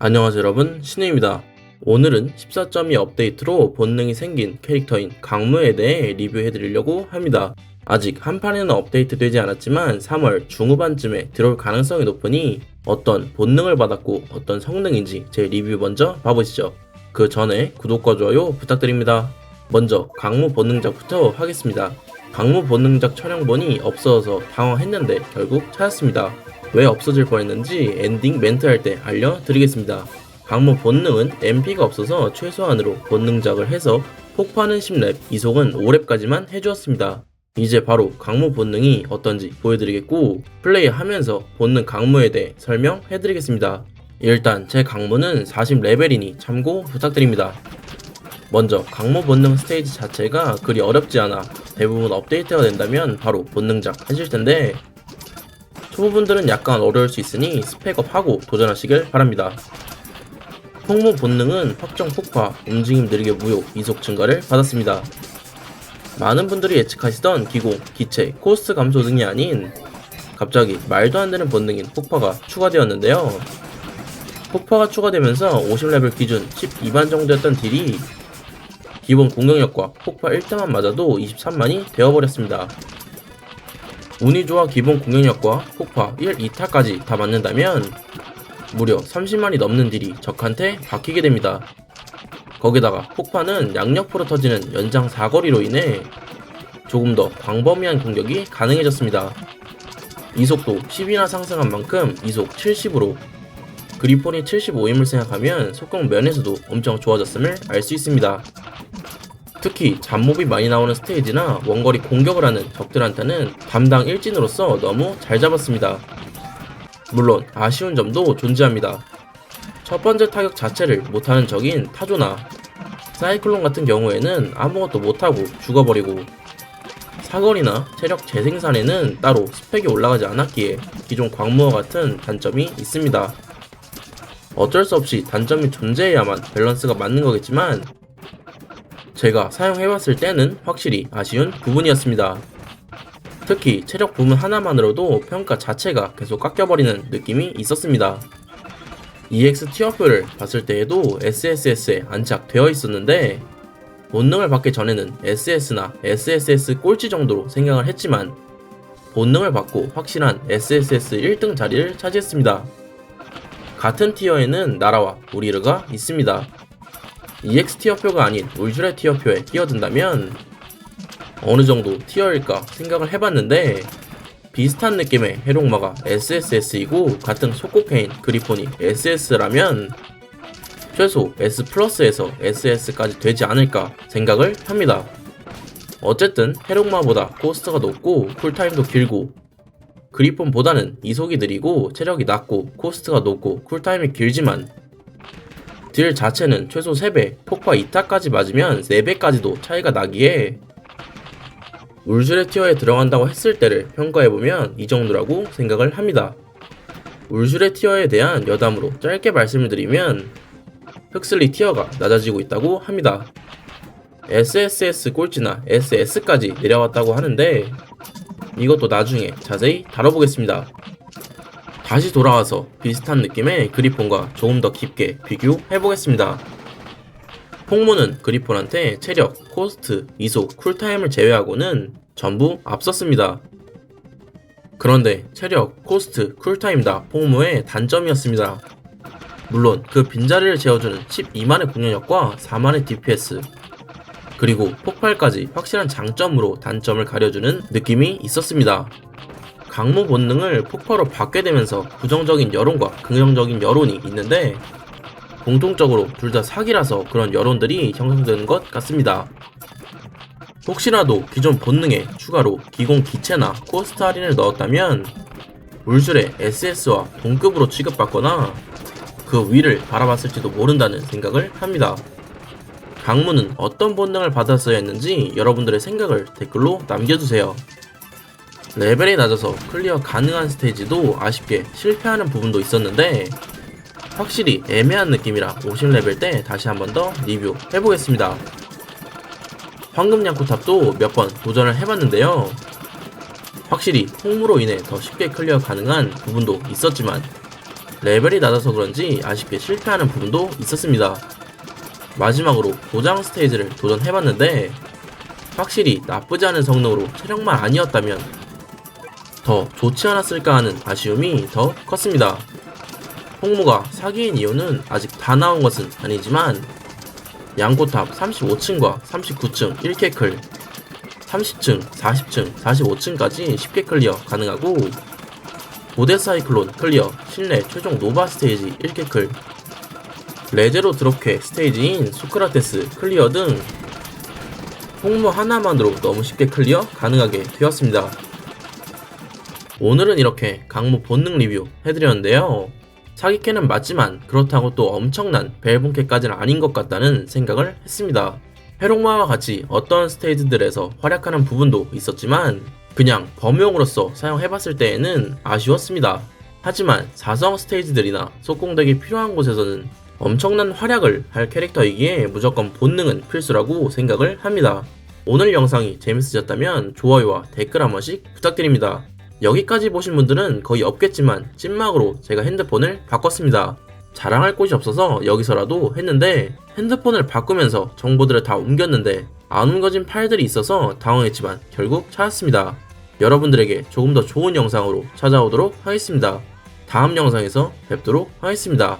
안녕하세요 여러분 신우입니다. 오늘은 14.2 업데이트로 본능이 생긴 캐릭터인 강무에 대해 리뷰해 드리려고 합니다. 아직 한 판에는 업데이트 되지 않았지만 3월 중후반쯤에 들어올 가능성이 높으니 어떤 본능을 받았고 어떤 성능인지 제 리뷰 먼저 봐보시죠. 그 전에 구독과 좋아요 부탁드립니다. 먼저 강무 본능작부터 하겠습니다. 강무 본능작 촬영본이 없어져서 당황했는데 결국 찾았습니다. 왜 없어질 뻔했는지 엔딩 멘트 할 때 알려드리겠습니다. 강무 본능은 MP가 없어서 최소한으로 본능작을 해서 폭파는 10렙, 이속은 5렙까지만 해주었습니다. 이제 바로 강무 본능이 어떤지 보여드리겠고 플레이하면서 본능 강무에 대해 설명해드리겠습니다. 일단 제 강무는 40레벨이니 참고 부탁드립니다. 먼저 강무 본능 스테이지 자체가 그리 어렵지 않아 대부분 업데이트가 된다면 바로 본능작 하실 텐데 초보분들은 약간 어려울 수 있으니 스펙업하고 도전하시길 바랍니다. 폭무 본능은 확정 폭파, 움직임 느리게 무효, 이속 증가를 받았습니다. 많은 분들이 예측하시던 기공, 기체, 코스트 감소 등이 아닌 갑자기 말도 안 되는 본능인 폭파가 추가되었는데요. 폭파가 추가되면서 50레벨 기준 12반 정도였던 딜이 기본 공격력과 폭파 1대만 맞아도 23만이 되어버렸습니다. 운이 좋아 기본 공격력과 폭파 1, 2타까지 다 맞는다면 무려 30만이 넘는 딜이 적한테 박히게 됩니다. 거기다가 폭파는 양옆으로 터지는 연장 사거리로 인해 조금 더 광범위한 공격이 가능해졌습니다. 이속도 10이나 상승한 만큼 이속 70으로 그리폰이 75임을 생각하면 속공 면에서도 엄청 좋아졌음을 알 수 있습니다. 특히 잡몹이 많이 나오는 스테이지나 원거리 공격을 하는 적들한테는 담당 일진으로서 너무 잘 잡았습니다. 물론 아쉬운 점도 존재합니다. 첫 번째 타격 자체를 못하는 적인 타조나 사이클론 같은 경우에는 아무것도 못하고 죽어버리고 사거리나 체력 재생산에는 따로 스펙이 올라가지 않았기에 기존 광무와 같은 단점이 있습니다. 어쩔 수 없이 단점이 존재해야만 밸런스가 맞는 거겠지만 제가 사용해봤을 때는 확실히 아쉬운 부분이었습니다. 특히 체력 부분 하나만으로도 평가 자체가 계속 깎여버리는 느낌이 있었습니다. EX 티어표를 봤을 때에도 SSS에 안착되어 있었는데 본능을 받기 전에는 SS나 SSS 꼴찌 정도로 생각을 했지만 본능을 받고 확실한 SSS 1등 자리를 차지했습니다. 같은 티어에는 나라와 우리르가 있습니다. EX 티어표가 아닌 울주레 티어표에 끼어든다면 어느 정도 티어일까 생각을 해봤는데 비슷한 느낌의 해롱마가 SSS이고 같은 속곡해인 그리폰이 SS라면 최소 S 플러스에서 SS까지 되지 않을까 생각을 합니다. 어쨌든 해롱마보다 코스트가 높고 쿨타임도 길고 그리폰보다는 이속이 느리고 체력이 낮고 코스트가 높고 쿨타임이 길지만 딜 자체는 최소 3배, 폭파 2타까지 맞으면 4배까지도 차이가 나기에 울주레 티어에 들어간다고 했을 때를 평가해보면 이 정도라고 생각을 합니다. 울주레 티어에 대한 여담으로 짧게 말씀을 드리면 흑슬리 티어가 낮아지고 있다고 합니다. SSS 꼴찌나 SS까지 내려왔다고 하는데 이것도 나중에 자세히 다뤄보겠습니다. 다시 돌아와서 비슷한 느낌의 그리폰과 조금 더 깊게 비교해보겠습니다. 폭무는 그리폰한테 체력, 코스트, 이속, 쿨타임을 제외하고는 전부 앞섰습니다. 그런데 체력, 코스트, 쿨타임 다 폭무의 단점이었습니다. 물론 그 빈자리를 채워주는 12만의 공격력과 4만의 DPS 그리고 폭발까지 확실한 장점으로 단점을 가려주는 느낌이 있었습니다. 강무 본능을 폭파로 받게 되면서 부정적인 여론과 긍정적인 여론이 있는데 공통적으로 둘 다 사기라서 그런 여론들이 형성되는 것 같습니다. 혹시라도 기존 본능에 추가로 기공 기체나 코스트 할인을 넣었다면 울술의 SS와 동급으로 취급받거나 그 위를 바라봤을지도 모른다는 생각을 합니다. 강무는 어떤 본능을 받았어야 했는지 여러분들의 생각을 댓글로 남겨주세요. 레벨이 낮아서 클리어 가능한 스테이지도 아쉽게 실패하는 부분도 있었는데 확실히 애매한 느낌이라 50레벨 때 다시 한 번 더 리뷰 해보겠습니다. 황금 양코탑도 몇 번 도전을 해봤는데요. 확실히 홍무로 인해 더 쉽게 클리어 가능한 부분도 있었지만 레벨이 낮아서 그런지 아쉽게 실패하는 부분도 있었습니다. 마지막으로 도장 스테이지를 도전해봤는데 확실히 나쁘지 않은 성능으로 체력만 아니었다면 더 좋지 않았을까 하는 아쉬움이 더 컸습니다. 홍무가 사기인 이유는 아직 다 나온 것은 아니지만 양고탑 35층과 39층 1캐클 30층, 40층, 45층까지 쉽게 클리어 가능하고 고대 사이클론 클리어 실내 최종 노바 스테이지 1캐클 레제로 드롭캐 스테이지인 소크라테스 클리어 등 홍무 하나만으로 너무 쉽게 클리어 가능하게 되었습니다. 오늘은 이렇게 강무 본능 리뷰 해드렸는데요. 사기캐는 맞지만 그렇다고 또 엄청난 벨본캐까지는 아닌 것 같다는 생각을 했습니다. 해롱마와 같이 어떤 스테이지들에서 활약하는 부분도 있었지만 그냥 범용으로서 사용해봤을 때에는 아쉬웠습니다. 하지만 사성 스테이지들이나 속공덱이 필요한 곳에서는 엄청난 활약을 할 캐릭터이기에 무조건 본능은 필수라고 생각을 합니다. 오늘 영상이 재밌으셨다면 좋아요와 댓글 한 번씩 부탁드립니다. 여기까지 보신 분들은 거의 없겠지만 찐막으로 제가 핸드폰을 바꿨습니다. 자랑할 곳이 없어서 여기서라도 했는데 핸드폰을 바꾸면서 정보들을 다 옮겼는데 안 옮겨진 파일들이 있어서 당황했지만 결국 찾았습니다. 여러분들에게 조금 더 좋은 영상으로 찾아오도록 하겠습니다. 다음 영상에서 뵙도록 하겠습니다.